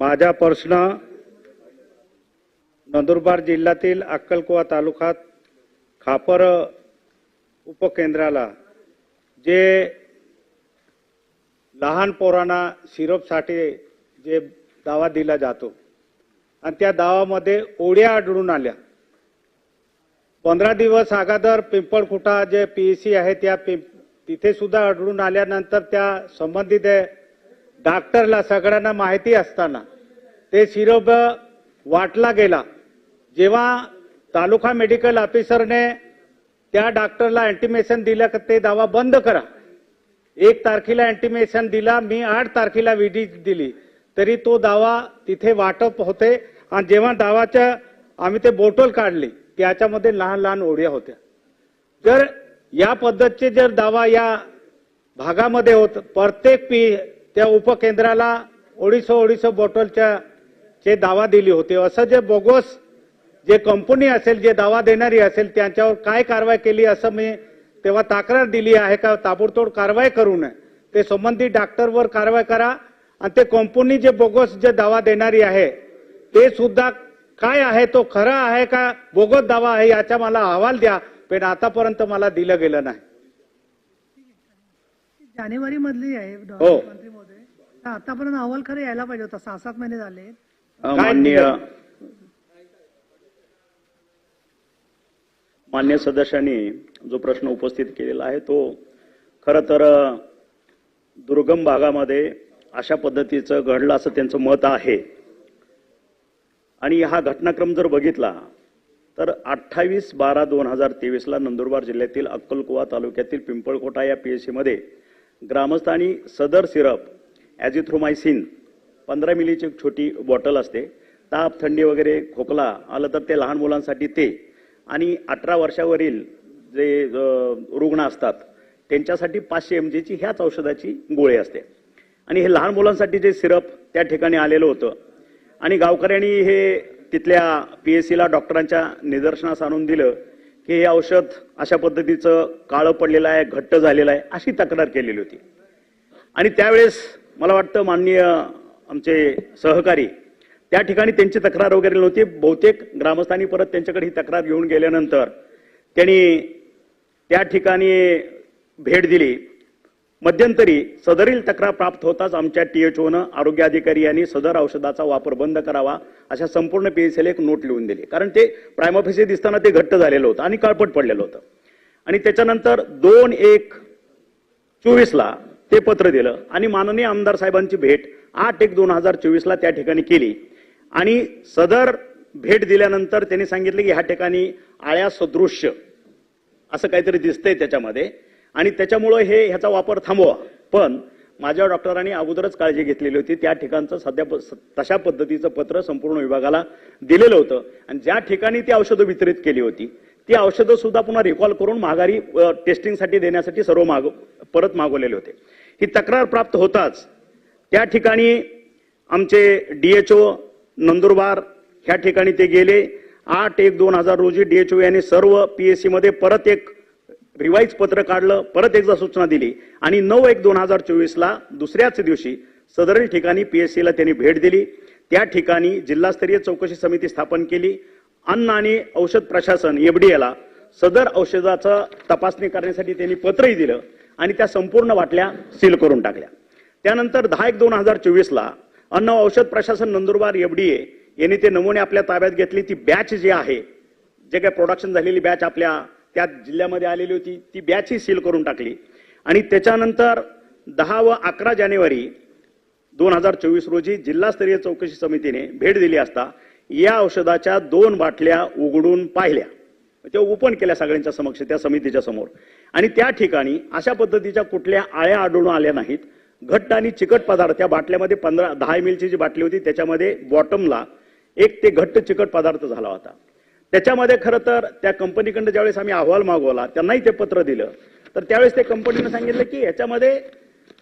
माझा प्रश्न नंदुरबार जिल्ह्यातील अक्कलकोवा तालुक्यात खापर उपकेंद्राला जे लहान पोरांना सिरपसाठी जे दावा दिला जातो आणि त्या दावामध्ये ओढ्या आढळून आल्या. पंधरा दिवस अगोदर पिंपळखुटा जे पी सी आहे त्या पिं- तिथे सुद्धा आढळून आल्यानंतर त्या संबंधित डॉक्टरला सगळ्यांना माहिती असताना ते शिरोब वाटला गेला. जेव्हा तालुका मेडिकल ऑफिसरने त्या डॉक्टरला अँटिमेशन दिलं का ते दावा बंद करा. एक तारखेला अँटिमेशन दिला मी आठ तारखेला विजिट दिली. तरी तो दावा तिथे वाटप होते आणि जेव्हा दावाच्या आम्ही ते बोटल काढली त्याच्यामध्ये लहान लहान ओढ्या होत्या. जर या पद्धतीचे जर दावा या भागामध्ये होत प्रत्येक पी त्या उपकेंद्राला ओडिसो ओडिसो बॉटलच्या जे दावा दिली होती असं जे बोगस जे कंपनी असेल जे दावा देणारी असेल त्यांच्यावर काय कारवाई केली असं मी तेव्हा तक्रार दिली आहे का ताबडतोड कारवाई करू नये. ते संबंधित डॉक्टरवर कारवाई करा. आणि ते कंपनी जे बोगस जे दावा देणारी आहे ते सुद्धा काय आहे तो खरा आहे का बोगस दावा आहे याचा मला अहवाल द्या. पण आतापर्यंत मला दिलं गेलं नाही. जानेवारी मधली आहे. हो. मंत्री महोदय तर आतापर्यंत अहवाल खरं यायला पाहिजे होता सहा सात महिने झाले अ, माननीय? मान्य सदस्यांनी जो प्रश्न उपस्थित केलेला आहे तो खरं तर अ, दुर्गम भागामध्ये अशा पद्धतीचं घडलं असं त्यांचं मत आहे आणि हा घटनाक्रम जर बघितला तर अठ्ठावीस बारा दोन हजार तेवीसला नंदुरबार जिल्ह्यातील अक्कलकुवा तालुक्यातील पिंपळकोटा या पी एस सीमध्ये ग्रामस्थांनी सदर सिरप ॲझिथ्रोमायसिन पंधरा मिलीची एक छोटी बॉटल असते. ताप थंडी वगैरे खोकला आलं तर ते लहान मुलांसाठी ते. आणि अठरा वर्षावरील जे रुग्ण असतात त्यांच्यासाठी पाचशे एम जीची ह्याच औषधाची गोळी असते. आणि हे लहान मुलांसाठी जे सिरप त्या ठिकाणी आलेलं होतं. आणि गावकऱ्यांनी हे तिथल्या पी एस सीला डॉक्टरांच्या निदर्शनास आणून दिलं. की हे औषध अशा पद्धतीचं काळं पडलेलं आहे घट्ट झालेलं आहे अशी तक्रार केलेली होती. आणि त्यावेळेस मला वाटतं माननीय आमचे सहकारी त्या ठिकाणी त्यांची तक्रार वगैरे नव्हती. बहुतेक ग्रामस्थांनी परत त्यांच्याकडे ही तक्रार घेऊन गेल्यानंतर त्यांनी त्या ठिकाणी भेट दिली. मध्यंतरी सदरील तक्रार प्राप्त होताच आमच्या टीएचओनं आरोग्य अधिकारी यांनी सदर औषधाचा वापर बंद करावा अशा संपूर्ण पीएसएल एक नोट लिहून दिली. कारण ते प्राईम दिसताना ते घट्ट झालेलं होतं आणि काळपट पडलेलं होतं. आणि त्याच्यानंतर दोन एक चोवीसला ते पत्र दिलं आणि माननीय आमदार साहेबांची भेट आठ एक दोन हजार चोवीसला त्या ठिकाणी केली. आणि सदर भेट दिल्यानंतर त्यांनी सांगितलं की ह्या ठिकाणी आळ्या सदृश्य असं काहीतरी दिसतंय त्याच्यामध्ये. आणि त्याच्यामुळं हे ह्याचा वापर थांबवा. पण माझ्या डॉक्टरांनी अगोदरच काळजी घेतलेली होती. त्या ठिकाणचं सध्या प- तशा पद्धतीचं पत्र संपूर्ण विभागाला दिलेलं होतं. आणि ज्या ठिकाणी ती औषधं वितरित केली होती ती औषधं सुद्धा पुन्हा रिकॉल करून माघारी टेस्टिंगसाठी देण्यासाठी सर्व माग परत मागवलेले होते. ही तक्रार प्राप्त होताच त्या ठिकाणी आमचे डीएचओ नंदुरबार ह्या ठिकाणी ते गेले. आठ एक दोन हजार रोजी डीएचओ यांनी सर्व पीएससी मध्ये परत एक रिवाईज पत्र काढलं परत एकदा सूचना दिली आणि नऊ एक दोन हजार चोवीसला दुसऱ्याच दिवशी सदरील ठिकाणी पीएससीला त्यांनी भेट दिली. त्या ठिकाणी जिल्हास्तरीय चौकशी समिती स्थापन केली. अन्न आणि औषध प्रशासन एफडीएला सदर औषधाचं तपासणी करण्यासाठी त्यांनी पत्रही दिलं आणि त्या संपूर्ण बाटल्या सील करून टाकल्या. त्यानंतर दहा एक दोन हजार चोवीसला अन्न औषध प्रशासन नंदुरबार एफडीए यांनी ते नमुने आपल्या ताब्यात घेतली. ती बॅच जी आहे जे काही प्रोडक्शन झालेली बॅच आपल्या त्या जिल्ह्यामध्ये आलेली होती. ती बॅचही सील करून टाकली. आणि त्याच्यानंतर दहा व अकरा जानेवारी दोन हजार चोवीस रोजी जिल्हास्तरीय चौकशी समितीने भेट दिली असता या औषधाच्या दोन बाटल्या उघडून पाहिल्या. त्या ओपन केल्या सगळ्यांच्या समक्ष त्या समितीच्या समोर. आणि त्या ठिकाणी अशा पद्धतीच्या कुठल्या आळ्या आढळून आल्या नाहीत. घट्ट आणि चिकट पदार्थ त्या बाटल्यामध्ये पंधरा दहा एम एलची जी बाटली होती त्याच्यामध्ये बॉटमला एक ते घट्ट चिकट पदार्थ झाला होता. त्याच्यामध्ये खरं तर त्या कंपनीकडनं ज्यावेळेस आम्ही अहवाल मागवला त्यांनाही ते पत्र दिलं. तर त्यावेळेस ते कंपनीनं सांगितलं की याच्यामध्ये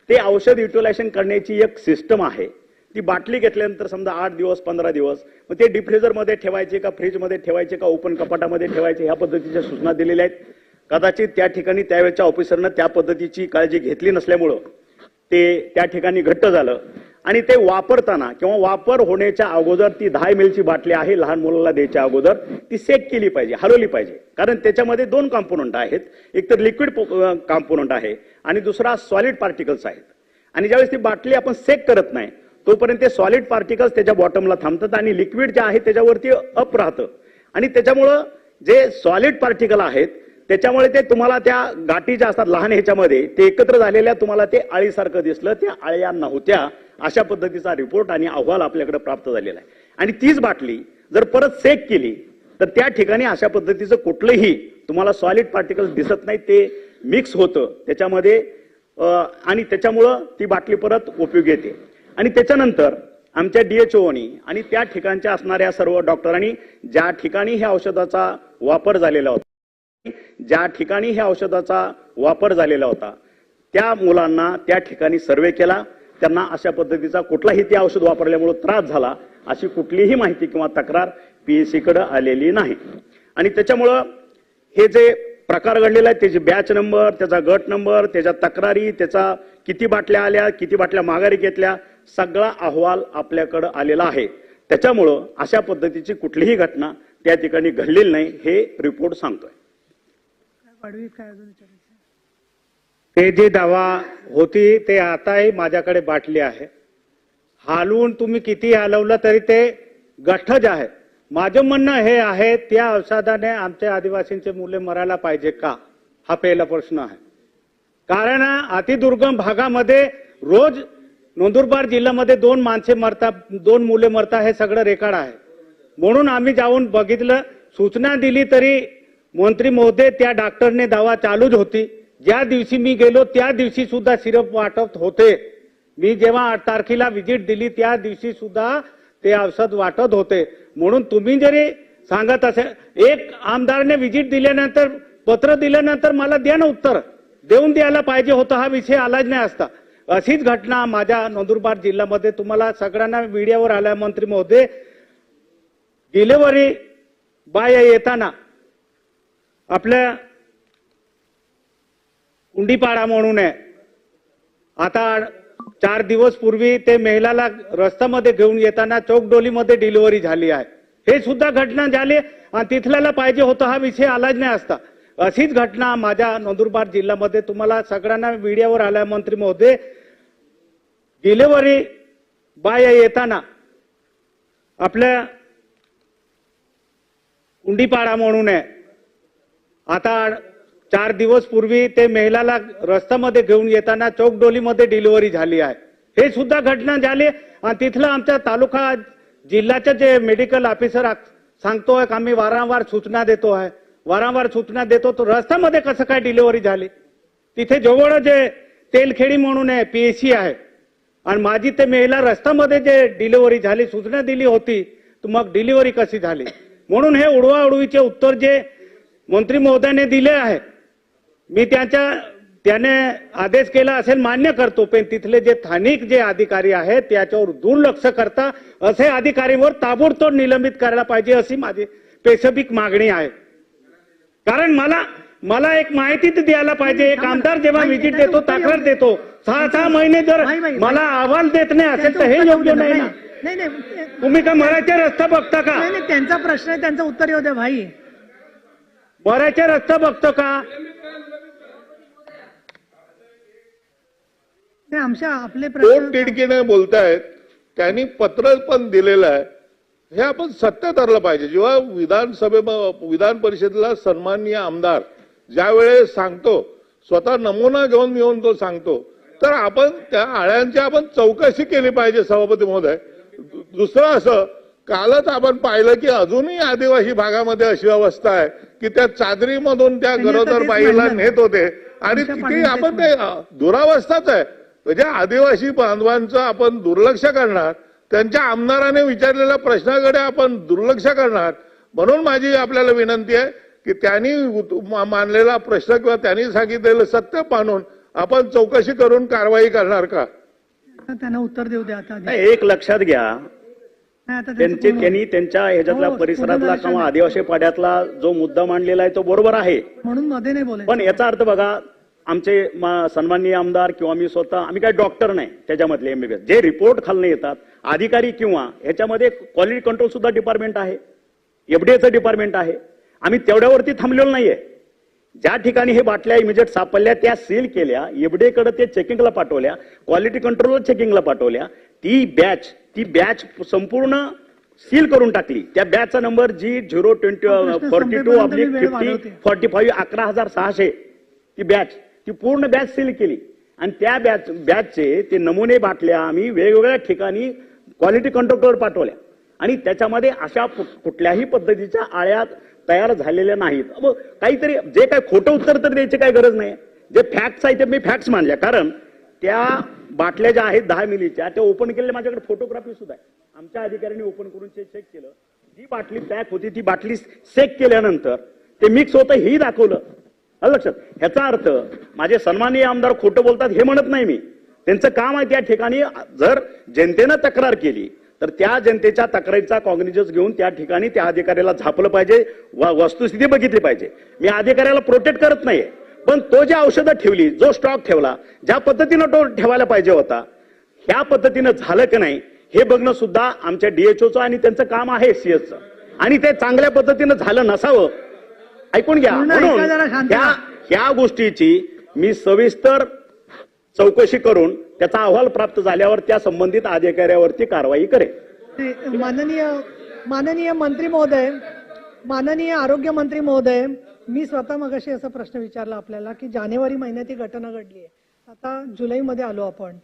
ते औषध युटिलायझेशन करण्याची एक सिस्टम आहे. ती बाटली घेतल्यानंतर समजा आठ दिवस पंधरा दिवस मग ते डिफ्रेझरमध्ये ठेवायचे का फ्रीजमध्ये ठेवायचे का ओपन कपाटामध्ये ठेवायचे ह्या पद्धतीच्या सूचना दिलेल्या आहेत. कदाचित त्या ठिकाणी त्यावेळेच्या ऑफिसरनं त्या पद्धतीची काळजी घेतली नसल्यामुळं ते त्या ठिकाणी घट्ट झालं. आणि ते वापरताना किंवा वापर होण्याच्या अगोदर ती दहा एम एलची बाटली आहे लहान मुलाला द्यायच्या अगोदर ती सेक केली पाहिजे हलवली पाहिजे. कारण त्याच्यामध्ये दोन कॉम्पोनंट आहेत. एक तर लिक्विड कॉम्पोनंट आहे आणि दुसरा सॉलिड पार्टिकल्स आहेत. आणि ज्यावेळेस ती बाटली आपण सेक करत नाही तोपर्यंत ते सॉलिड पार्टिकल्स त्याच्या बॉटमला थांबतात आणि लिक्विड जे आहे त्याच्यावरती अप राहतं. आणि त्याच्यामुळं जे सॉलिड पार्टिकल आहेत त्याच्यामुळे ते तुम्हाला त्या गाठी ज्या असतात लहान ह्याच्यामध्ये ते एकत्र झालेल्या तुम्हाला ते आळीसारखं दिसलं त्या आळ्या नव्हत्या अशा पद्धतीचा रिपोर्ट आणि अहवाल आपल्याकडे प्राप्त झालेला आहे. आणि तीच बाटली जर परत सेक केली तर त्या ठिकाणी अशा पद्धतीचं कुठलंही तुम्हाला सॉलिड पार्टिकल दिसत नाही ते मिक्स होतं. त्याच्यामध्ये आणि त्याच्यामुळं ती बाटली परत उपयोगी येते. आणि त्याच्यानंतर आमच्या डीएचओनी आणि त्या ठिकाणच्या असणाऱ्या सर्व डॉक्टरांनी ज्या ठिकाणी ह्या औषधाचा वापर झालेला होता ज्या ठिकाणी ह्या औषधाचा वापर झालेला होता त्या मुलांना त्या ठिकाणी सर्वे केला. त्यांना अशा पद्धतीचा कुठलाही ते औषध वापरल्यामुळे त्रास झाला अशी कुठलीही माहिती किंवा तक्रार पीएससीकडे आलेली नाही. आणि त्याच्यामुळं हे जे प्रकार घडलेला आहे त्याची बॅच नंबर त्याचा गट नंबर त्याच्या तक्रारी त्याचा किती बाटल्या आल्या किती बाटल्या माघारी घेतल्या सगळा अहवाल आपल्याकडं आलेला आहे. त्याच्यामुळं अशा पद्धतीची कुठलीही घटना त्या ठिकाणी घडलेली नाही हे रिपोर्ट सांगतोय. पाडवी काय अजून ते जी दवा होती ते आताही माझ्याकडे बाटली आहे. हालवून तुम्ही किती हलवलं तरी ते गठ्ठच आहे. माझं म्हणणं हे आहे त्या औषधाने आमच्या आदिवासींचे मुले मरायला पाहिजे का? हा पहिला प्रश्न आहे. कारण अतिदुर्गम भागामध्ये रोज नंदुरबार जिल्ह्यामध्ये दोन माणसे मरतात दोन मुले मरतात हे सगळं रेकॉर्ड आहे. म्हणून आम्ही जाऊन बघितलं सूचना दिली तरी मंत्री महोदय त्या डॉक्टरने दावा चालूच होती. ज्या दिवशी मी गेलो त्या दिवशी सुद्धा सिरप वाटप होते. मी जेव्हा आठ तारखेला व्हिजिट दिली त्या दिवशी सुद्धा ते औषध वाटत होते. म्हणून तुम्ही जरी सांगत असेल एक आमदारने व्हिजिट दिल्यानंतर पत्र दिल्यानंतर मला द्या ना उत्तर. देऊन द्यायला पाहिजे होतं हा विषय आलाच नाही असता. अशीच घटना माझ्या नंदुरबार जिल्ह्यामध्ये तुम्हाला सगळ्यांना मीडियावर आल्या मंत्री महोदय. डिलेवरी बाय येताना आपल्या उंडीपाडा म्हणून आहे. आता चार दिवस पूर्वी ते महिलाला रस्त्यामध्ये घेऊन येताना चौकडोलीमध्ये डिलिव्हरी झाली आहे. हे सुद्धा घटना झाली आणि तिथल्याला पाहिजे होतं हा विषय आलाच नाही असता. अशीच घटना माझ्या नंदुरबार जिल्ह्यामध्ये तुम्हाला सगळ्यांना मीडियावर आल्या मंत्री महोदय. डिलिव्हरी बाय येताना आपल्या उंडीपाडा म्हणून आहे. आता चार दिवस पूर्वी ते महिलाला रस्त्यामध्ये घेऊन येताना चौकडोलीमध्ये डिलिव्हरी झाली आहे. हे सुद्धा घटना झाली आणि तिथलं आमच्या तालुका जिल्ह्याचे जे मेडिकल ऑफिसर आ- सांगतोय का आम्ही वारंवार सूचना देतो आहे. वारंवार सूचना देतो तो रस्त्यामध्ये कसं काय डिलिव्हरी झाली? तिथे जवळ जे तेलखेडी म्हणून आहे पीएससी आहे. आणि माझी ते महिला रस्त्यामध्ये जे डिलिव्हरी झाली सूचना दिली होती तर मग डिलिव्हरी कशी झाली? म्हणून हे उडवा उडवीचे उत्तर जे मंत्री महोदयाने दिले आहे मी त्याच्या त्याने आदेश केला असेल मान्य करतो पण तिथले जे स्थानिक जे अधिकारी आहेत त्याच्यावर दुर्लक्ष करता असे अधिकारीवर ताबडतोब निलंबित करायला पाहिजे अशी माझी स्पेसिफिक मागणी आहे. कारण मला मला एक माहिती द्यायला पाहिजे. एक आमदार जेव्हा व्हिजिट देतो तक्रार देतो सहा सहा महिने जर मला अहवाल देत नाही असेल तर हे योग्य. नाही ना. तुम्ही का मराठ्या रस्ता बघता का? त्यांचा प्रश्न आहे त्यांचं उत्तर येऊ द्या भाई. मराठ्या रस्ता बघतो का? नाही आमच्या आपले दोन प्रश्न टिडकीने बोलतायत? त्यांनी पत्र पण दिलेलं आहे. हे आपण सत्य धरलं पाहिजे. जेव्हा विधानसभे विधान परिषदेला सन्माननीय आमदार ज्या वेळेस सांगतो स्वतः नमुना घेऊन येऊन तो सांगतो तर आपण त्या आळ्यांची आपण चौकशी केली पाहिजे सभापती महोदय. दु- दुसरं असं कालच आपण पाहिलं की अजूनही आदिवासी भागामध्ये अशी अवस्था आहे. की त्या चादरीमधून त्या गरोदर बाईला. नेत होते. आणि तिथे आपण ते दुरावस्थाच आहे. म्हणजे आदिवासी बांधवांचं आपण दुर्लक्ष करणार त्यांच्या आमदाराने विचारलेल्या प्रश्नाकडे आपण दुर्लक्ष करणार म्हणून माझी आपल्याला विनंती आहे की त्यांनी मानलेला प्रश्न किंवा त्यांनी सांगितलेलं सत्य मानून आपण चौकशी करून कारवाई करणार का? त्यांना उत्तर देऊ द्या एक लक्षात घ्या. त्यांचं त्यांनी त्यांच्या ह्याच्यातल्या हो, परिसरातला किंवा आदिवासी पाड्यातला जो मुद्दा मांडलेला आहे तो बरोबर आहे. म्हणून मध्ये नाही पण याचा अर्थ बघा आमचे सन्माननीय आमदार किंवा मी स्वतः आम्ही काही डॉक्टर नाही त्याच्यामधले एमबीबीएस. जे रिपोर्ट खालनं येतात अधिकारी किंवा ह्याच्यामध्ये क्वालिटी कंट्रोल सुद्धा डिपार्टमेंट आहे. एफडीएचं डिपार्टमेंट आहे. आम्ही तेवढ्यावरती थांबलेलो नाहीये. ज्या ठिकाणी हे बाटल्या इमिजिएट सापडल्या त्या सील केल्या एफडीएकडे ते चेकिंगला पाठवल्या क्वालिटी कंट्रोलर चेकिंगला पाठवल्या ती बॅच ती बॅच संपूर्ण सील करून टाकली. त्या बॅचचा number G zero twenty forty two oblique वेळ फिफ्टी. फॉर्टी फाईव्ह अकरा हजार सहाशे ती बॅच ती पूर्ण बॅच सील केली. आणि त्या बॅच बॅचचे ते नमुने बाटल्या आम्ही वेगवेगळ्या ठिकाणी क्वालिटी कंट्रोलवर पाठवल्या. आणि त्याच्यामध्ये अशा कुठल्याही पद्धतीच्या आळ्या तयार झालेल्या नाहीत. काहीतरी जे काय खोटं उत्तर तर द्यायची काय गरज नाही. जे फॅक्ट्स आहेत ते मी फॅक्ट्स मानल्या कारण त्या बाटल्या ज्या आहेत दहा मिलीच्या त्या ओपन केलेल्या माझ्याकडे फोटोग्राफी सुद्धा आहे. आमच्या अधिकाऱ्यांनी ओपन करून चेक चेक केलं. जी बाटली पॅक होती ती बाटली सेक केल्यानंतर ते मिक्स होतं हेही दाखवलं. आलं लक्षात. ह्याचा अर्थ माझे सन्माननीय आमदार खोटं बोलतात हे म्हणत नाही मी. त्यांचं काम आहे त्या ठिकाणी जर जनतेनं तक्रार केली तर त्या जनतेच्या तक्रारीचा कॉग्निजन्स घेऊन त्या ठिकाणी त्या अधिकाऱ्याला झापलं पाहिजे वा वस्तुस्थिती बघितली पाहिजे. मी अधिकाऱ्याला प्रोटेक्ट करत नाहीये. पण तो जे औषधं ठेवली जो स्टॉक ठेवला ज्या पद्धतीनं तो ठेवायला पाहिजे होता ह्या पद्धतीनं झालं की नाही हे बघणं सुद्धा आमच्या डीएचओचं आणि त्यांचं काम आहे सीएसचं आणि ते चांगल्या पद्धतीनं झालं नसावं. ऐकून घ्या. म्हणून ह्या गोष्टीची मी सविस्तर चौकशी करून त्याचा अहवाल प्राप्त झाल्यावर त्या संबंधित अधिकाऱ्यावरती कारवाई करेल माननीय माननीय मंत्री महोदय माननीय आरोग्य मंत्री महोदय मी स्वतः मगाशी असा प्रश्न विचारला आपल्याला की जानेवारी महिन्यात ही घटना घडली आहे. आता जुलैमध्ये आलो आपण.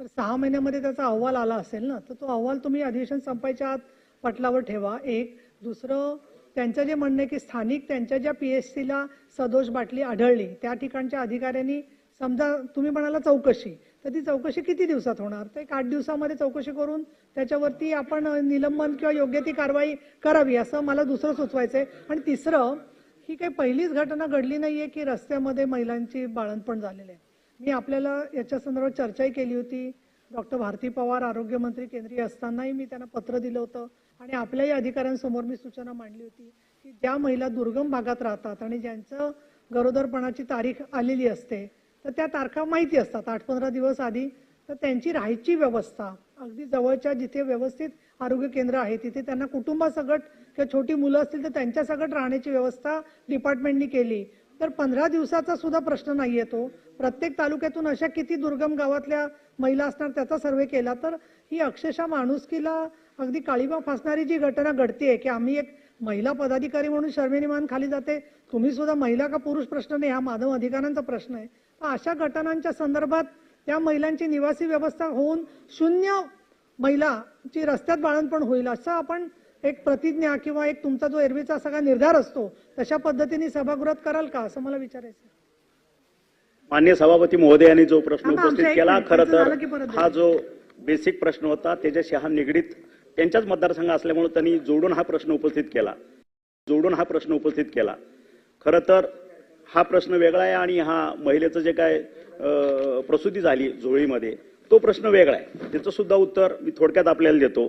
तर सहा महिन्यामध्ये त्याचा अहवाल आला असेल ना तर तो अहवाल तुम्ही अधिवेशन संपायच्या आत पटलावर ठेवा. एक. दुसरं त्यांचं जे म्हणणं आहे की स्थानिक त्यांच्या ज्या पी एस सीला सदोष बाटली आढळली त्या ठिकाणच्या अधिकाऱ्यांनी समजा तुम्ही म्हणाला चौकशी तर ती चौकशी किती दिवसात होणार? तर एक आठ दिवसामध्ये चौकशी करून त्याच्यावरती आपण निलंबन किंवा योग्य ती कारवाई करावी असं मला दुसरं सुचवायचं आहे आणि तिसरं ही काही पहिलीच घटना घडली नाहीये की रस्त्यामध्ये महिलांची बाळणपण झालेलं आहे. मी आपल्याला याच्या संदर्भात चर्चाही केली होती. डॉक्टर भारती पवार आरोग्यमंत्री केंद्रीय असतानाही मी त्यांना पत्र दिलं होतं. आणि आपल्याही अधिकाऱ्यांसमोर मी सूचना मांडली होती की ज्या महिला दुर्गम भागात राहतात आणि ज्यांचं गरोदरपणाची तारीख आलेली असते तर त्या तारखा माहिती असतात. आठ पंधरा दिवस आधी तर त्यांची राहायची व्यवस्था अगदी जवळच्या जिथे व्यवस्थित आरोग्य केंद्र आहे तिथे त्यांना कुटुंबासकट किंवा छोटी मुलं असतील तर त्यांच्यासकट राहण्याची व्यवस्था डिपार्टमेंटनी केली. तर पंधरा दिवसाचा सुद्धा प्रश्न नाही येतो प्रत्येक तालुक्यातून अशा किती दुर्गम गावातल्या महिला असणार त्याचा सर्वे केला तर ही अक्षरशः माणुसकीला अगदी काळीबा फासणारी जी घटना घडते की आम्ही एक महिला पदाधिकारी म्हणून शर्मेनिमान खाली जाते तुम्ही सुद्धा महिला का पुरुष प्रश्न नाही? हा मानव अधिकारांचा प्रश्न आहे. तर अशा घटनांच्या संदर्भात त्या महिलांची निवासी व्यवस्था होऊन शून्य महिलाची रस्त्यात बाळणपण होईल असं आपण एक प्रतिज्ञा किंवा एक तुमचा जो एरवीचा सगळा निर्धार असतो तशा पद्धतीने सभागृहात कराल का असं मला विचारायचं. मान्य सभापती महोदयांनी जो प्रश्न उपस्थित केला खरं तर हा जो बेसिक प्रश्न होता त्याच्याशी हा निगडीत त्यांच्याच मतदारसंघ असल्यामुळे त्यांनी जोडून हा प्रश्न उपस्थित केला. जोडून हा प्रश्न उपस्थित केला. खरं तर हा प्रश्न वेगळा आहे आणि हा महिलेचं जे काय प्रसूती झाली झोळीमध्ये तो प्रश्न वेगळा आहे. त्याचं सुद्धा उत्तर मी थोडक्यात आपल्याला देतो.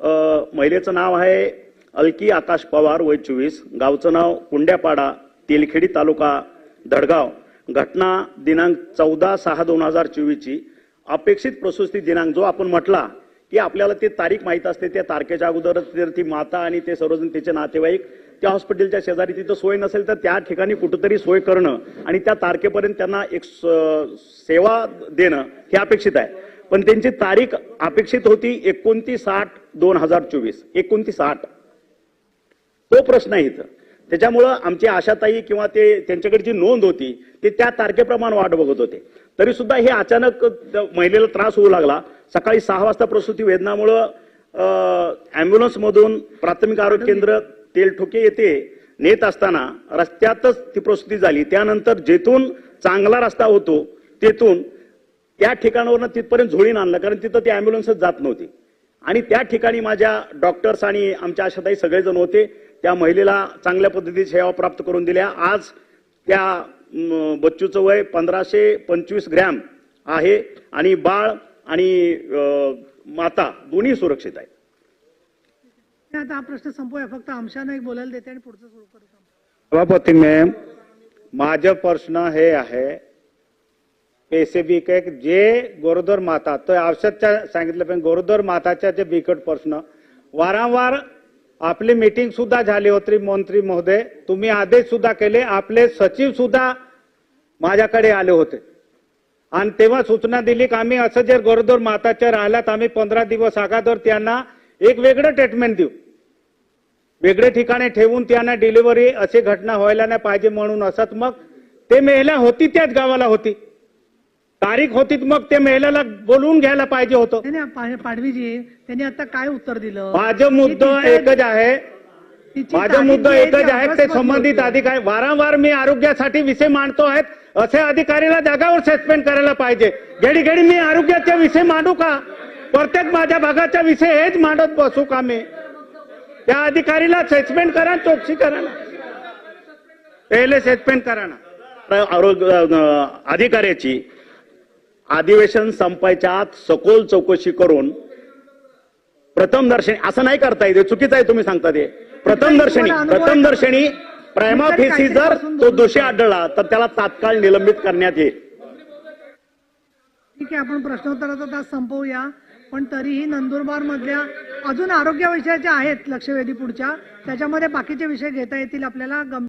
महिलेचं नाव आहे अलकी आकाश पवार वय चोवीस. गावचं नाव कुंड्यापाडा तेलखेडी तालुका धडगाव. घटना दिनांक चौदा सहा दोन हजार चोवीसची. अपेक्षित प्रसुस्ती दिनांक जो आपण म्हटला की आपल्याला ती तारीख माहीत असते त्या तारखेच्या अगोदरच जर ती माता आणि ते सर्वजण तिचे नातेवाईक त्या हॉस्पिटलच्या शेजारी तिथं सोय नसेल तर त्या ठिकाणी कुठंतरी सोय करणं आणि त्या तारखेपर्यंत त्यांना एक स- सेवा देणं हे अपेक्षित आहे. पण त्यांची तारीख अपेक्षित होती एकोणतीस आठ दोन हजार चोवीस. एकोणतीस आठ. तो प्रश्न आहे इथं. त्याच्यामुळं आमची आशाताई किंवा ते त्यांच्याकडे जी नोंद होती ते त्या तारखेप्रमाणे वाट बघत होते. तरी सुद्धा हे अचानक महिलेला त्रास होऊ लागला. सकाळी सहा वाजता प्रसूती वेदनामुळं ॲम्ब्युलन्समधून मधून प्राथमिक आरोग्य केंद्र तेलठोके येथे नेत असताना रस्त्यातच ती प्रसूती झाली. त्यानंतर जेथून चांगला रस्ता होतो तेथून त्या ठिकाणावरनं तिथपर्यंत झोळीन आणलं कारण तिथं ती अँब्युलन्सच जात नव्हती. आणि त्या ठिकाणी माझ्या डॉक्टर्स आणि आमच्या आशाताई सगळेजण होते. त्या महिलेला चांगल्या पद्धतीची सेवा प्राप्त करून दिल्या. आज त्या बच्चूचं वय पंधराशे पंचवीस ग्रॅम आहे आणि बाळ आणि माता दोन्ही सुरक्षित आहेत. आता हा प्रश्न संपूया फक्त आमशानं एक बोलायला देते आणि पुढचं सुरू करू. सभापती मॅम माझं प्रश्न हे आहे पैसे बिक आहे जे गोरोदर माता तो औषधच्या सांगितलं पण माताच्या जे बिकट प्रश्न. वारंवार आपली मीटिंग सुद्धा झाली होती मंत्री महोदय. तुम्ही आदेश सुद्धा केले आपले सचिव सुद्धा माझ्याकडे आले होते. आणि तेव्हा सूचना दिली की आम्ही असं जर गोरोदर माताच्या राहिल्यात आम्ही पंधरा दिवस अगोदर त्यांना एक वेगळं ट्रीटमेंट देऊ. वेगळे ठिकाणी ठेवून त्यांना डिलिव्हरी अशी घटना व्हायला नाही पाहिजे म्हणून असत मग ते महिला होती त्याच गावाला होती. तारीख होती मग ते महिलेला बोलवून घ्यायला पाहिजे होतं. नाही, नाही, पा- पाडवीजी त्यांनी आता काय उत्तर दिलं? माझं मुद्दा एकच आहे. तिची माझा तारीख मुद्दा जी आहे ती एकच आहे ते ऑगस्टमध्ये संबंधित होती. अधिकारी वारंवार मी आरोग्यासाठी विषय मांडतो आहेत. असे अधिकारीला जागावर सस्पेंड करायला पाहिजे. घडी घडी मी आरोग्याचा विषय मांडू का? प्रत्येक माझ्या भागाचा विषय हेच मांडत बसू का मी? त्या अधिकारीला सस्पेंड करा चौकशी करा ना. पहिले सस्पेंड करा ना. आरोग्य अधिकाऱ्याची अधिवेशन संपायच्या आत सखोल चौकशी करून प्रथम दर्शनी असं नाही करता येते चुकीचं आहे तुम्ही सांगता ते. प्रथम दर्शनी प्रथम दर्शनी प्रायमा फेसी जर तो दोषी आढळला तर त्याला तात्काळ निलंबित करण्यात येईल. ठीक आहे आपण प्रश्नोत्तराचा तास संपवूया पण तरीही नंदुरबार मधल्या अजून आरोग्य विषयाच्या आहेत लक्षवेधी पुढच्या त्याच्यामध्ये बाकीचे विषय घेता येतील आपल्याला गंभीर